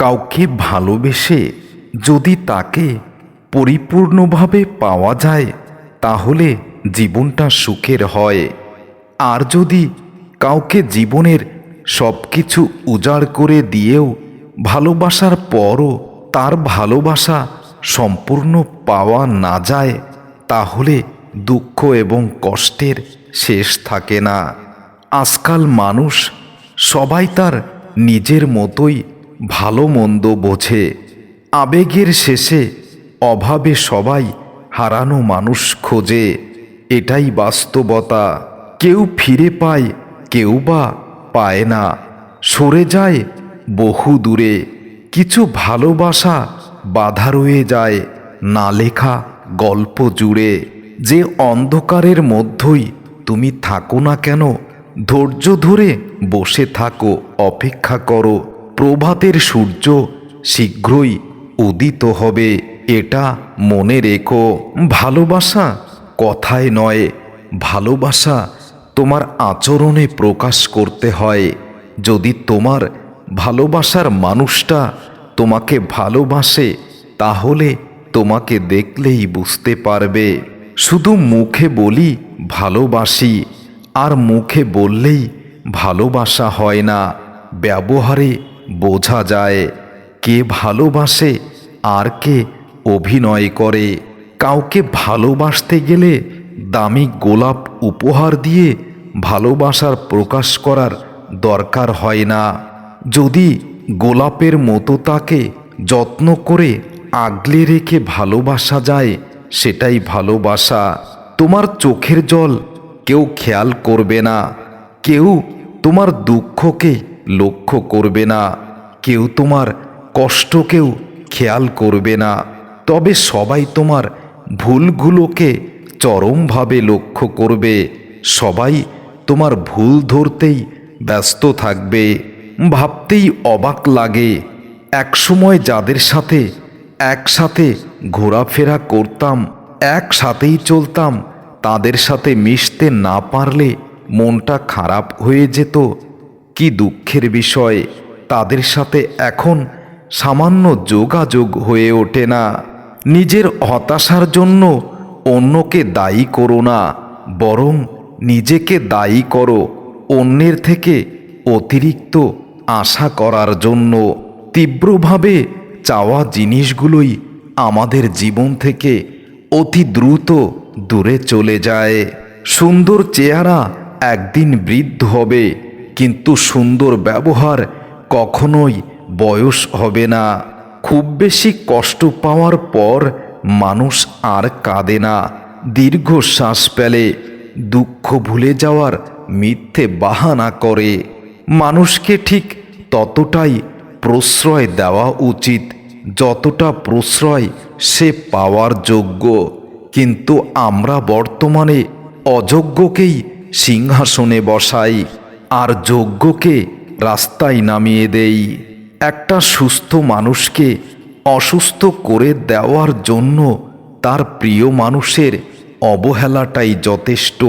কাউকে ভালোবেসে যদি তাকে পরিপূর্ণভাবে পাওয়া যায়, তাহলে জীবনটা সুখের হয়। আর যদি কাউকে জীবনের সব কিছু উজাড় করে দিয়েও ভালোবাসার পরও তার ভালোবাসা সম্পূর্ণ পাওয়া না যায়, তাহলে দুঃখ এবং কষ্টের শেষ থাকে না। আজকাল মানুষ সবাই তার নিজের মতোই ভালো মন্দ বোঝে। আবেগের শেষে অভাবে সবাই হারানো মানুষ খোঁজে। এটাই বাস্তবতা। কেউ ফিরে পায়, কেউ বা পায় না। সরে যায় বহু দূরে। কিছু ভালোবাসা বাধা রয়ে যায়, না লেখা গল্প জুড়ে। যে অন্ধকারের মধ্যেই তুমি থাকো না কেন, ধৈর্য ধরে বসে থাকো, অপেক্ষা করো। প্রভাতের সূর্য শীঘ্রই উদিত হবে। এটা মনে রেখো, ভালোবাসা কথায় নয়, ভালোবাসা তোমার আচরণে প্রকাশ করতে হয়। যদি তোমার ভালোবাসার মানুষটা তোমাকে ভালোবাসে, তাহলে তোমাকে দেখলেই বুঝতে পারবে। শুধু মুখে বলি ভালোবাসি, আর মুখে বললেই ভালোবাসা হয় না। ব্যবহারে বোঝা যায় কে ভালোবাসে আর কে অভিনয় করে। কাউকে ভালোবাসতে গেলে দামি গোলাপ উপহার দিয়ে ভালোবাসার প্রকাশ করার দরকার হয় না। যদি গোলাপের মতো তাকে যত্ন করে আগলে রেখে ভালোবাসা যায়, সেটাই ভালোবাসা। তোমার চোখের জল কেউ খেয়াল করবে না। কেউ তোমার দুঃখকে লক্ষ্য করবে না। কেউ তোমার কষ্টকেও খেয়াল করবে না। তবে সবাই তোমার ভুলগুলোকে চরমভাবে লক্ষ্য করবে। সবাই তোমার ভুল ধরতেই ব্যস্ত থাকবে। ভাবতেই অবাক লাগে। একসময় যাদের সাথে একসাথে ঘোরাফেরা করতাম, একসাথেই চলতাম, তাদের সাথে মিশতে না পারলে মনটা খারাপ হয়ে যেত। কি দুঃখের বিষয়? তাদের সাথে এখন সামান্য যোগাযোগ হয়ে ওঠে না। নিজের হতাশার জন্য অন্যকে দায়ী করো না, বরং নিজেকে দায়ী করো অন্যের থেকে অতিরিক্ত আশা করার জন্য। তীব্রভাবে চাওয়া জিনিসগুলোই আমাদের জীবন থেকে অতি দ্রুত দূরে চলে যায়। সুন্দর চেহারা একদিন বৃদ্ধ হবে। কিন্তু সুন্দর ব্যবহার কখনোই বয়স হবে না। খুব বেশি কষ্ট পাওয়ার পর মানুষ আর কাঁদে না। দীর্ঘ শ্বাস পেলে দুঃখ ভুলে যাওয়ার মিথ্যে বাহানা করে। মানুষকে ঠিক ততটাই প্রশ্রয় দেওয়া উচিত, যতটা প্রশ্রয় সে পাওয়ার যোগ্য। কিন্তু আমরা বর্তমানে অযোগ্যকেই সিংহাসনে বসাই। আর যোগ্যকে রাস্তায় নামিয়ে দেই। একটা সুস্থ মানুষকে অসুস্থ করে দেওয়ার জন্য তার প্রিয় মানুষের অবহেলাটাই যথেষ্ট,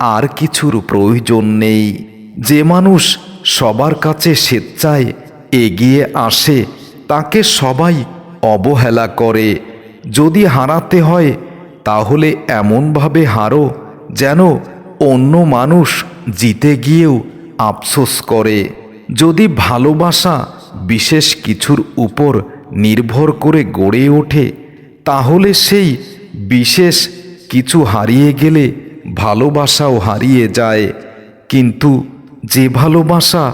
আর কিছুর প্রয়োজন নেই। যে মানুষ সবার কাছে স্বেচ্ছায় এগিয়ে আসে, তাকে সবাই অবহেলা করে। যদি হারাতে হয়, তাহলে এমনভাবে হারো যেন অন্য মানুষ জিতে গিয়েও আফসোস করে। যদি ভালোবাসা বিশেষ কিছুর উপর নির্ভর করে গড়ে ওঠে, তাহলে সেই বিশেষ কিছু হারিয়ে গেলে ভালোবাসাও হারিয়ে যায়। কিন্তু যে ভালোবাসা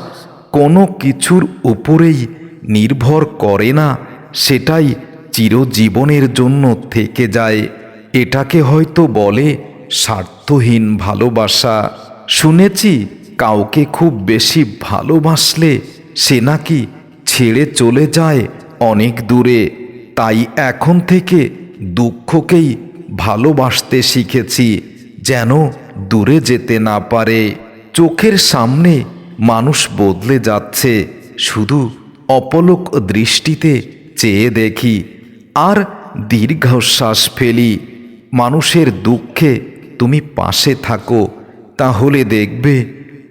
কোনো কিছুর উপরেই নির্ভর করে না, সেটাই চিরজীবনের জন্য থেকে যায়। এটাকে হয়তো বলে স্বার্থহীন ভালোবাসা। শুনেছি কাউকে খুব বেশি ভালোবাসলে সে নাকি ছেড়ে চলে যায় অনেক দূরে। তাই এখন থেকে দুঃখকেই ভালোবাসতে শিখেছি, যেন দূরে যেতে না পারে। চোখের সামনে মানুষ বদলে যাচ্ছে, শুধু অপলক দৃষ্টিতে চেয়ে দেখি, আর দীর্ঘশ্বাস ফেলি। মানুষের দুঃখে তুমি পাশে থাকো, তাহলে দেখবে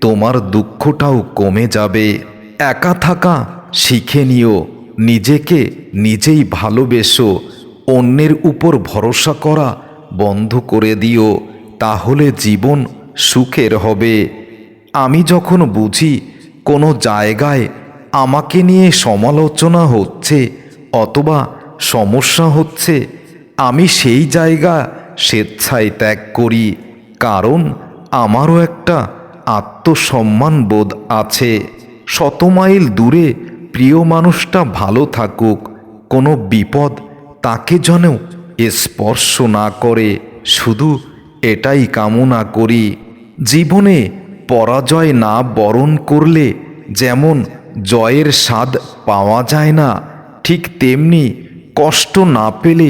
তোমার দুঃখটাও কমে যাবে। একা থাকা শিখে নিও। নিজেকে নিজেই ভালোবেসো। অন্যের উপর ভরসা করা বন্ধ করে দিও। তাহলে জীবন সুখের হবে। আমি যখন বুঝি কোনো জায়গায় আমাকে নিয়ে সমালোচনা হচ্ছে অথবা সমস্যা হচ্ছে, আমি সেই জায়গা স্বেচ্ছায় ত্যাগ করি। কারণ আমারও একটা আত্মসম্মান বোধ আছে। শত মাইল দূরে প্রিয় মানুষটা ভালো থাকুক, কোনো বিপদ তাকে যেন স্পর্শ না করে। শুধু এটাই কামনা করি, জীবনে পরাজয় না বরণ করলে যেমন জয়ের স্বাদ পাওয়া যায় না, ঠিক তেমনি কষ্ট না পেলে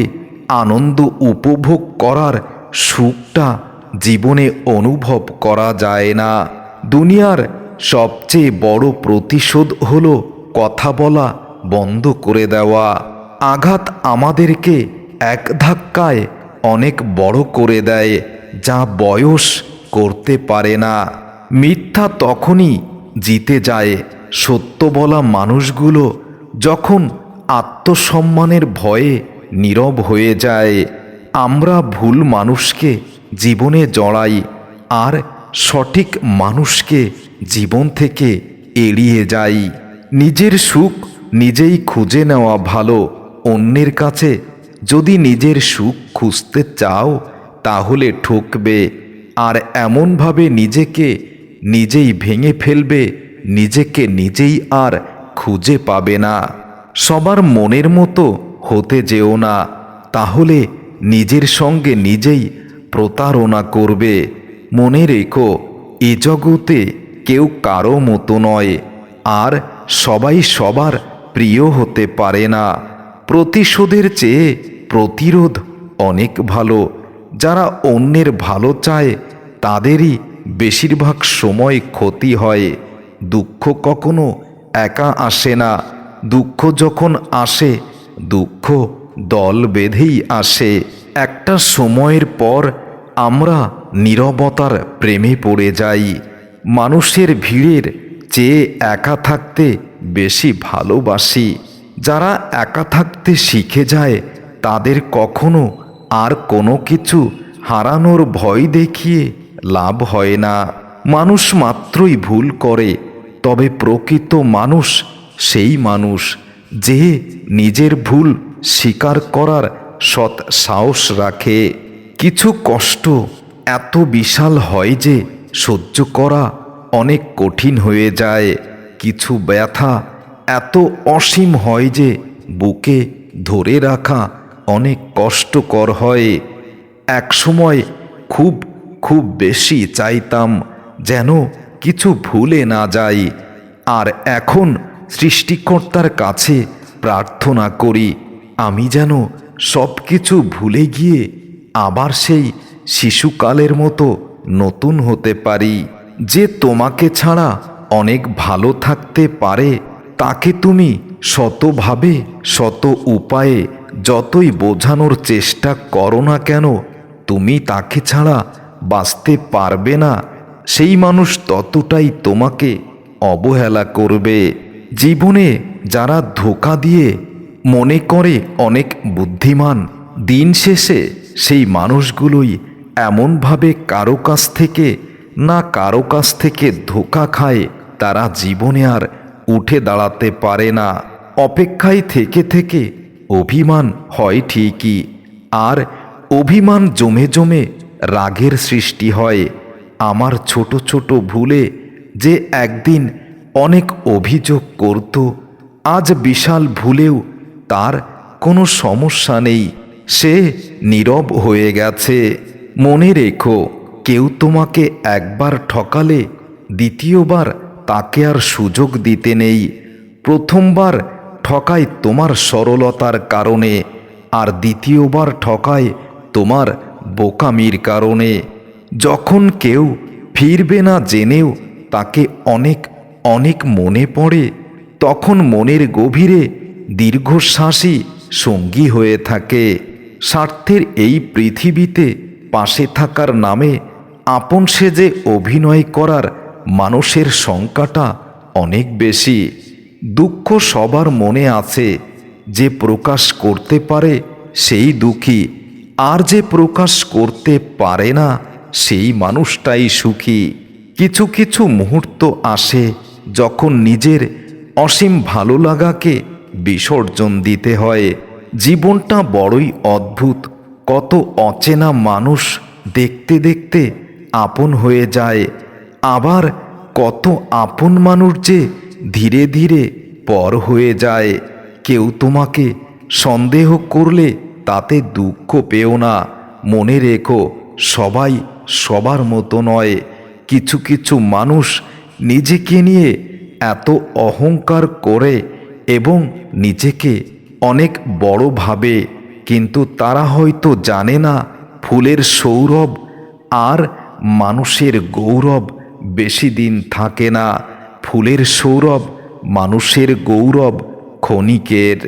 আনন্দ উপভোগ করার সুখটা জীবনে অনুভব করা যায় না। দুনিয়ার সবচেয়ে বড় প্রতিশোধ হলো কথা বলা বন্ধ করে দেওয়া। আঘাত আমাদেরকে এক ধাক্কায় অনেক বড় করে দেয়, যা বয়স করতে পারে না। মিথ্যা তখনই জিতে যায়। সত্য বলা মানুষগুলো যখন আত্মসম্মানের ভয়ে নীরব হয়ে যায়। আমরা ভুল মানুষকে জীবনে জড়াই আর সঠিক মানুষকে জীবন থেকে এড়িয়ে যাই। নিজের সুখ নিজেই খুঁজে নেওয়া ভালো। অন্যের কাছে যদি নিজের সুখ খুঁজতে চাও, তাহলে ঠকবে। আর এমনভাবে নিজেকে নিজেই ভেঙে ফেলবে, নিজেকে নিজেই আর খুঁজে পাবে না। সবার মনের মতো হতে যেও না। তাহলে নিজের সঙ্গে নিজেই প্রতারণা করবে। মনে রেখো, এ জগতে কেউ কারও মতো নয়, আর সবাই সবার প্রিয় হতে পারে না। প্রতিশোধের চেয়ে প্রতিরোধ অনেক ভালো। যারা অন্যের ভালো চায়, তাদেরই বেশিরভাগ সময় ক্ষতি হয়। দুঃখ কখনো একা আসে না। দুঃখ যখন আসে, দুঃখ দল বেঁধেই আসে। একটা সময়ের পর আমরা নীরবতার প্রেমে পড়ে যাই। মানুষের ভিড়ের চেয়ে একা থাকতে বেশি ভালোবাসি। যারা একা থাকতে শিখে যায়, তাদের কখনো আর কোনো কিছু হারানোর ভয় দেখিয়ে লাভ হয় না। মানুষ মাত্রই ভুল করে, তবে প্রকৃত মানুষ সেই মানুষ যে নিজের ভুল স্বীকার করার সৎ সাহস রাখে। কিছু কষ্ট এত বিশাল হয় যে সহ্য করা অনেক কঠিন হয়ে যায়। কিছু ব্যথা এত অসীম হয় যে বুকে ধরে রাখা অনেক কষ্টকর হয়। একসময় খুব খুব বেশি চাইতাম যেন কিছু ভুলে না যাই। আর এখন সৃষ্টিকর্তার কাছে প্রার্থনা করি আমি যেন সব কিছু ভুলে গিয়ে আবার সেই শিশুকালের মতো নতুন হতে পারি। যে তোমাকে ছাড়া অনেক ভালো থাকতে পারে, তাকে তুমি শতভাবে, শত উপায়ে যতই বোঝানোর চেষ্টা করো না কেন, তুমি তাকে ছাড়া বাঁচতে পারবে না। সেই মানুষ ততটাই তোমাকে অবহেলা করবে। জীবনে যারা ধোকা দিয়ে মনে করে অনেক বুদ্ধিমান। দিন শেষে সেই মানুষগুলোই এমনভাবে কারও কাছ থেকে না কারও কাছ থেকে ধোকা খায়, তারা জীবনে আর উঠে দাঁড়াতে পারে না। অপেক্ষায় থেকে থেকে অভিমান হয় ঠিকই, আর অভিমান জমে জমে রাগের সৃষ্টি হয়। আমার ছোট ছোট ভুলে যে একদিন অনেক অভিযোগ করত, আজ বিশাল ভুলেও তার কোনো সমস্যা নেই। সে নীরব হয়ে গেছে। মনে রেখো, কেউ তোমাকে একবার ঠকালে দ্বিতীয়বার তাকে আর সুযোগ দিতে নেই। প্রথমবার ঠকায় তোমার সরলতার কারণে, আর দ্বিতীয়বার ঠকায় তোমার বোকামির কারণে। যখন কেউ ফিরবে না জেনেও তাকে অনেক অনেক মনে পড়ে, তখন মনের গভীরে দীর্ঘশ্বাসই সঙ্গী হয়ে থাকে। স্বার্থের এই পৃথিবীতে পাশে থাকার নামে আপন সেজে অভিনয় করার মানুষের সংখ্যাটা অনেক বেশি। দুঃখ সবার মনে আছে, যে প্রকাশ করতে পারে সেই দুঃখী। আর যে প্রকাশ করতে পারে না সেই মানুষটাই সুখী। কিছু কিছু মুহূর্ত আসে যখন নিজের অসীম ভালো লাগাকে বিসর্জন দিতে হয়। জীবনটা বড়ই অদ্ভুত। কত অচেনা মানুষ দেখতে দেখতে আপন হয়ে যায়। আবার কত আপন মানুষ যে ধীরে ধীরে পর হয়ে যায়। কেউ তোমাকে সন্দেহ করলে তাতে দুঃখ পেও না। মনে রেখো, সবাই সবার মতো নয়। কিছু কিছু মানুষ নিজেকে নিয়ে এত অহংকার করে এবং নিজেকে অনেক বড় ভাবে, কিন্তু তারা হয়তো জানে না ফুলের সৌরভ আর মানুষের গৌরব বেশি দিন থাকে না। ফুলের সৌরভ মানুষের গৌরব ক্ষণিকের।